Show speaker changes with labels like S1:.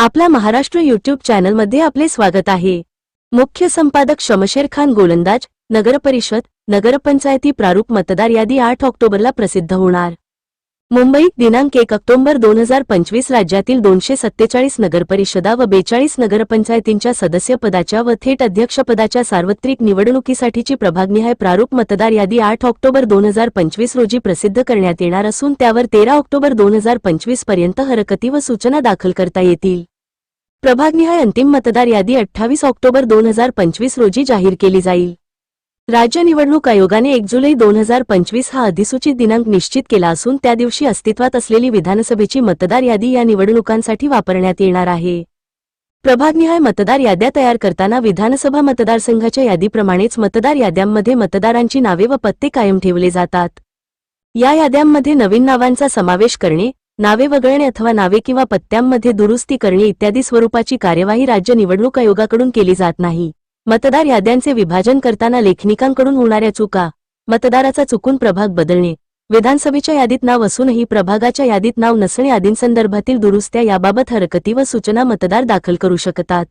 S1: आपला महाराष्ट्र युट्यूब चॅनलमध्ये आपले स्वागत आहे. मुख्य संपादक शमशेर खान गोलंदाज नगरपरिषद नगरपंचायती प्रारूप मतदार यादी आठ ऑक्टोबरला प्रसिद्ध होणार. मुंबईत दिनांक एक ऑक्टोबर दोन हजार पंचवीस राज्यातील दोनशे सत्तेचाळीस नगरपरिषदा व बेचाळीस नगरपंचायतींच्या सदस्यपदाच्या व थेट अध्यक्षपदाच्या सार्वत्रिक निवडणुकीसाठीची प्रभागनिहाय प्रारूप मतदार यादी आठ ऑक्टोबर दोन हजार पंचवीस रोजी प्रसिद्ध करण्यात येणार असून त्यावर तेरा ऑक्टोबर दोन हजार पंचवीसपर्यंत हरकती व सूचना दाखल करता येतील. प्रभागनिहाय अंतिम मतदार यादी अठ्ठावीस ऑक्टोबर दोन हजार पंचवीस रोजी जाहीर केली जाईल. राज्य निवडणूक आयोगाने एक जुलै दोन हजार पंचवीस हा अधिसूचित दिनांक निश्चित केला असून त्या दिवशी अस्तित्वात असलेली विधानसभेची मतदार यादी या निवडणुकांसाठी वापरण्यात येणार आहे. प्रभागनिहाय मतदार याद्या तयार करताना विधानसभा मतदारसंघाच्या यादीप्रमाणेच मतदार याद्यांमध्ये मतदारांची नावे व पत्ते कायम ठेवले जातात. या याद्यांमध्ये नवीन नावांचा समावेश करणे नावे वगळणे अथवा नावे किंवा पत्त्यांमध्ये दुरुस्ती करणे इत्यादी स्वरूपाची कार्यवाही राज्य निवडणूक आयोगाकडून केली जात नाही. मतदार याद्यांचे विभाजन करताना लेखनिकांकडून होणाऱ्या चुका मतदाराचा चुकून प्रभाग बदलणे विधानसभेच्या यादीत नाव असूनही प्रभागाच्या यादीत नाव नसणे आदींसंदर्भातील दुरुस्त्या याबाबत हरकती व सूचना मतदार दाखल करू शकतात.